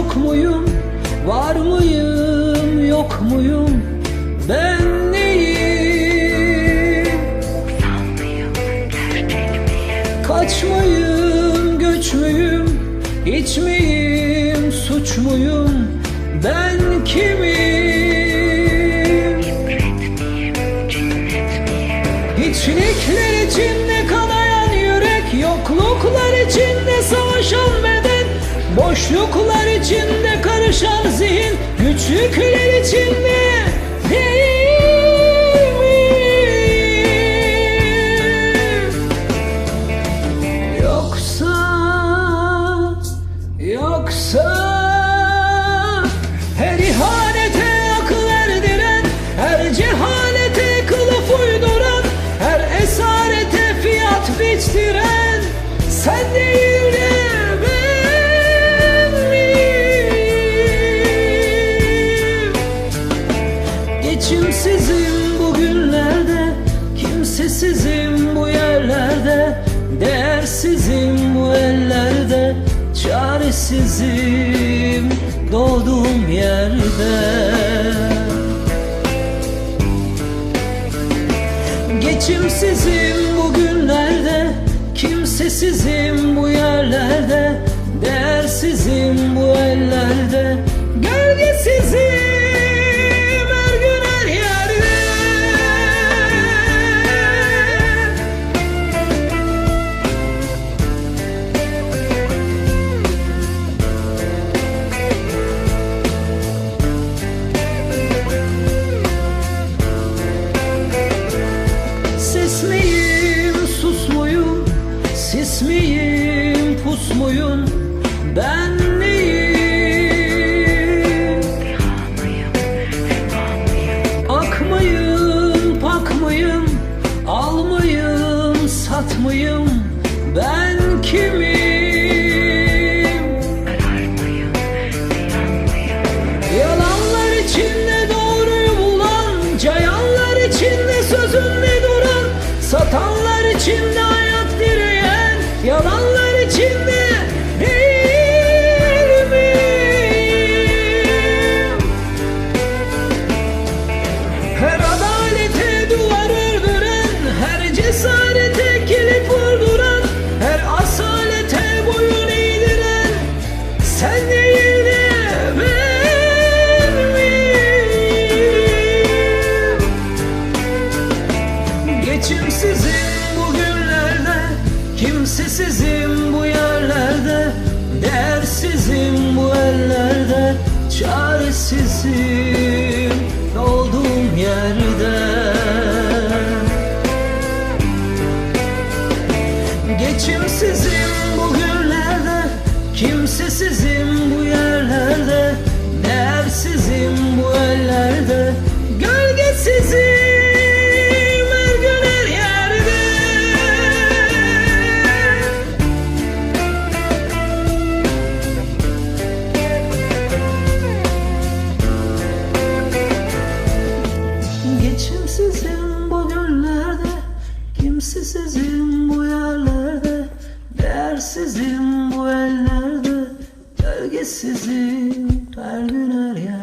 yok muyum? Var mıyım, yok muyum? Ben neyim? Kaç mıyım, göç müyüm? Hiç miyim, suç muyum? Ben kimim? Hiçlikler içinde kanayan yürek Yokluklar içinde savaşan ben Boşluklar içinde karışan zihin Güçlükler içinde Geçimsizim bugünlerde Kimsesizim bu yerlerde Değersizim bu ellerde Çaresizim doğduğum yerde. Geçimsizim bugünlerde Kimsesizim bu yerlerde Değersizim bu ellerde Ses miyim, sus muyum? Sis miyim, pus muyum? Ben neyim? Ak mıyım, pak mıyım? Al mıyım, sat mıyım? Ben kimim? Satanlar içinde Kimsesizim bu yerlerde Değersizim bu ellerde Çaresizim olduğum yerde. Geçimsizim bugünlerde Kimsesizim bu yerlerde Değersizim bu ellerde Gölgesizim Kimsizim bu günlerde Kimsizim bu yerlerde Değersizim bu ellerde Gölgesizim her gün her yer.